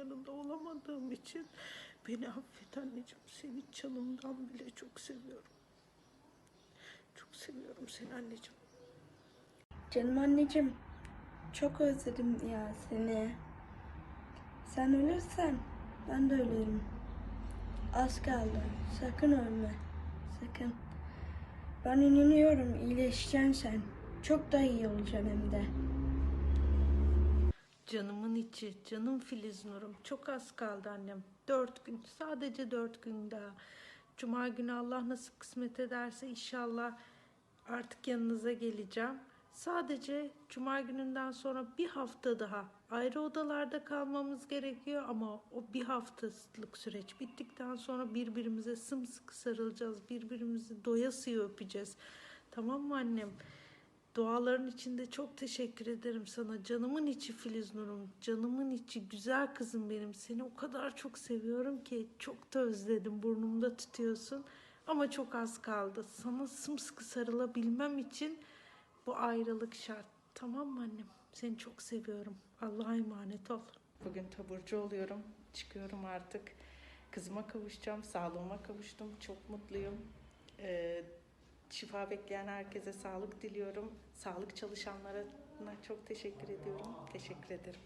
yanında olamadığım için beni affet anneciğim. Seni canımdan bile çok seviyorum. Çok seviyorum seni anneciğim. Canım anneciğim, çok özledim ya seni. Sen ölürsen ben de ölürüm. Az kaldı. Sakın ölme. Sakın. Ben inanıyorum iyileşeceksin sen. Çok da iyi olacaksın hem de. Canımın içi, canım Filiz Nur'um. Çok az kaldı annem. Dört gün, sadece dört gün daha. Cuma günü Allah nasıl kısmet ederse inşallah artık yanınıza geleceğim. Sadece cuma gününden sonra bir hafta daha ayrı odalarda kalmamız gerekiyor ama o bir haftalık süreç bittikten sonra birbirimize sımsıkı sarılacağız. Birbirimizi doyasıya öpeceğiz. Tamam mı annem? Duaların içinde çok teşekkür ederim sana. Canımın içi Filiz Nur'um. Canımın içi güzel kızım benim. Seni o kadar çok seviyorum ki çok da özledim. Burnumda tutuyorsun. Ama çok az kaldı. Sana sımsıkı sarılabilmem için bu ayrılık şart. Tamam mı annem? Seni çok seviyorum. Allah'a emanet ol. Bugün taburcu oluyorum. Çıkıyorum artık. Kızıma kavuşacağım. Sağlığıma kavuştum. Çok mutluyum. Ee, Şifa bekleyen herkese sağlık diliyorum. Sağlık çalışanlarına çok teşekkür ediyorum. Teşekkür ederim.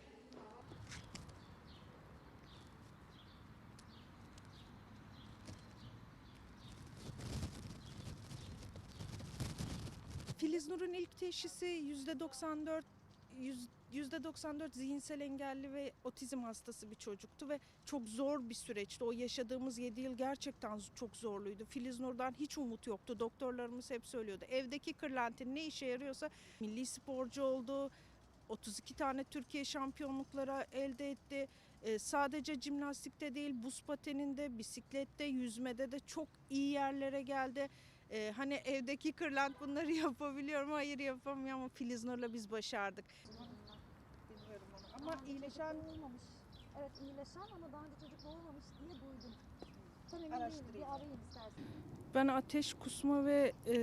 Filiz Nur'un ilk teşhisi %94 yüz- %94 zihinsel engelli ve otizm hastası bir çocuktu ve çok zor bir süreçti. O yaşadığımız 7 yıl gerçekten çok zorluydu. Filiz Nur'dan hiç umut yoktu. Doktorlarımız hep söylüyordu. Evdeki kırlentin ne işe yarıyorsa milli sporcu oldu. 32 tane Türkiye şampiyonluklara elde etti. Ee, sadece jimnastikte değil, buz pateninde, bisiklette, yüzmede de çok iyi yerlere geldi. Ee, hani evdeki kırlent bunları yapabiliyorum, hayır yapamıyorum ama Filiz Nur'la biz başardık. Bilmiyorum onu ama iyileşen olmamış. Evet iyileşen ama daha önce çocuk doğmamış diye duydum. Tam emin değilim. Araştırayım. Bir arayın istersen. Ben ateş, kusma ve e,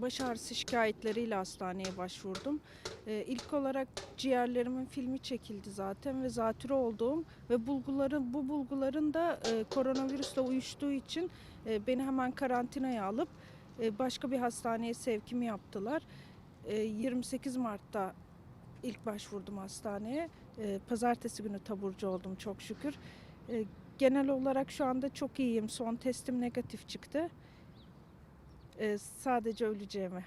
baş ağrısı şikayetleriyle hastaneye başvurdum. E, ilk olarak ciğerlerimin filmi çekildi zaten ve zatürre olduğum ve bulguların bu bulguların da e, koronavirüsle uyuştuğu için e, beni hemen karantinaya alıp e, başka bir hastaneye sevkimi yaptılar. E, 28 Mart'ta ilk başvurdum hastaneye. E, pazartesi günü taburcu oldum çok şükür. E, genel olarak şu anda çok iyiyim. Son testim negatif çıktı. Ee, sadece öleceğimi.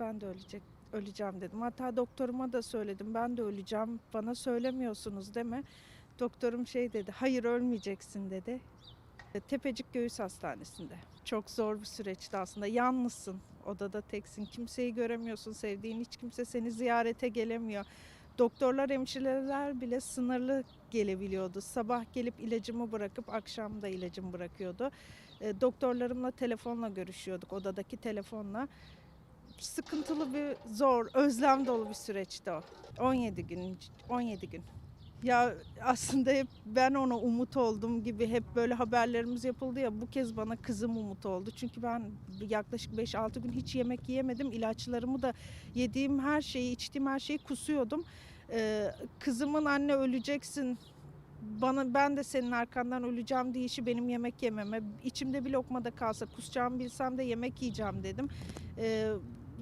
Ben de ölecek öleceğim dedim. Hatta doktoruma da söyledim. Ben de öleceğim. Bana söylemiyorsunuz deme. Doktorum şey dedi. Hayır ölmeyeceksin dedi. E, Tepecik Göğüs Hastanesi'nde. Çok zor bir süreçti aslında. Yalnızsın. Odada teksin. Kimseyi göremiyorsun. Sevdiğin hiç kimse seni ziyarete gelemiyor. Doktorlar, hemşireler bile sınırlı gelebiliyordu. Sabah gelip ilacımı bırakıp akşam da ilacımı bırakıyordu. E, doktorlarımla telefonla görüşüyorduk, odadaki telefonla. Sıkıntılı bir, zor, özlem dolu bir süreçti o. 17 gün, 17 gün. Ya aslında hep ben ona umut oldum gibi hep böyle haberlerimiz yapıldı ya bu kez bana kızım umut oldu. Çünkü ben yaklaşık 5-6 gün hiç yemek yiyemedim. İlaçlarımı da yediğim her şeyi, içtiğim her şeyi kusuyordum. Ee, kızımın anne öleceksin bana ben de senin arkandan öleceğim deyişi benim yemek yememe içimde bir lokma da kalsa kusacağımı bilsem de yemek yiyeceğim dedim. Ee,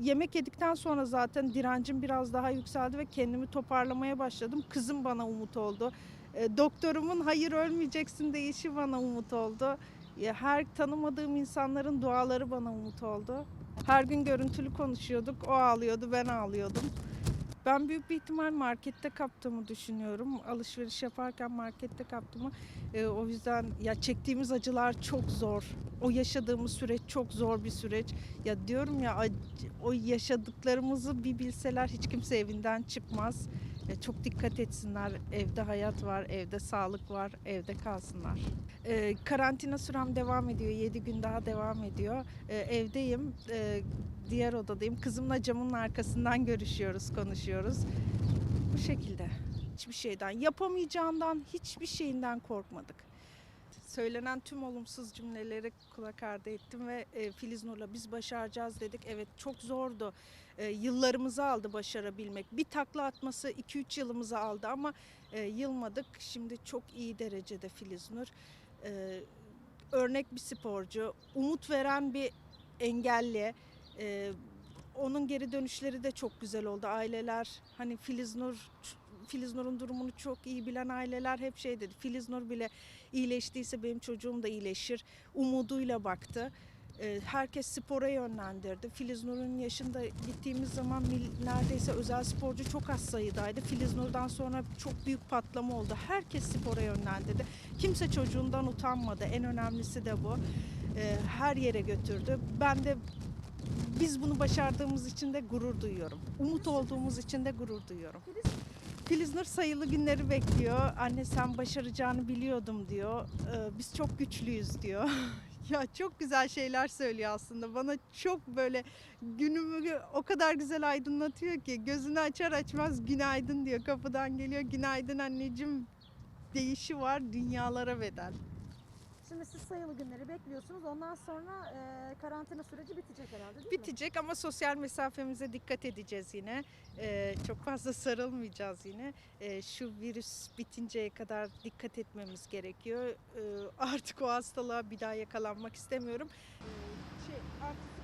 yemek yedikten sonra zaten direncim biraz daha yükseldi ve kendimi toparlamaya başladım. Kızım bana umut oldu. Ee, doktorumun hayır ölmeyeceksin deyişi bana umut oldu. Ya, Her tanımadığım insanların duaları bana umut oldu. Her gün görüntülü konuşuyorduk. O ağlıyordu, ben ağlıyordum. Ben büyük bir ihtimal markette kaptığımı düşünüyorum. Alışveriş yaparken markette kaptığımı. Ee, o yüzden ya çektiğimiz acılar çok zor. O yaşadığımız süreç çok zor bir süreç. Ya diyorum ya o yaşadıklarımızı bir bilseler hiç kimse evinden çıkmaz. Ya çok dikkat etsinler. Evde hayat var, evde sağlık var, evde kalsınlar. Ee, karantina sürem devam ediyor. 7 gün daha devam ediyor. Ee, evdeyim. Ee, diğer odadayım. Kızımla camın arkasından görüşüyoruz, konuşuyoruz. Bu şekilde. Hiçbir şeyden, yapamayacağından, hiçbir şeyinden korkmadık. söylenen tüm olumsuz cümleleri kulak ardı ettim ve e, Filiz Nur'la biz başaracağız dedik. Evet çok zordu. E, yıllarımızı aldı başarabilmek. Bir takla atması 2-3 yılımızı aldı ama e, yılmadık. Şimdi çok iyi derecede Filiz Nur. Örnek bir sporcu, umut veren bir engelli. E, onun geri dönüşleri de çok güzel oldu. Aileler hani Filiz Nur Filiz Nur'un durumunu çok iyi bilen aileler hep şey dedi. Filiz Nur bile iyileştiyse benim çocuğum da iyileşir. Umuduyla baktı. Ee, Herkes spora yönlendirdi. Filiz Nur'un yaşında gittiğimiz zaman neredeyse özel sporcu çok az sayıdaydı. Filiz Nur'dan sonra çok büyük patlama oldu. Herkes spora yönlendirdi. Kimse çocuğundan utanmadı. En önemlisi de bu. Ee, Her yere götürdü. Ben de biz bunu başardığımız için de gurur duyuyorum. Umut olduğumuz için de gurur duyuyorum. Filiz Nur sayılı günleri bekliyor. Anne sen başaracağını biliyordum diyor. Ee, biz çok güçlüyüz diyor. ya çok güzel şeyler söylüyor aslında. Bana çok böyle günümü o kadar güzel aydınlatıyor ki gözünü açar açmaz günaydın diyor. Kapıdan geliyor günaydın anneciğim deyişi var dünyalara bedel. Şimdi siz sayılı günleri bekliyorsunuz. Ondan sonra e, karantina süreci bitecek herhalde değil mi? Bitecek ama sosyal mesafemize dikkat edeceğiz yine. Ee, çok fazla sarılmayacağız yine. Ee, şu virüs bitinceye kadar dikkat etmemiz gerekiyor. Ee, artık o hastalığa bir daha yakalanmak istemiyorum. Ee, şey, artık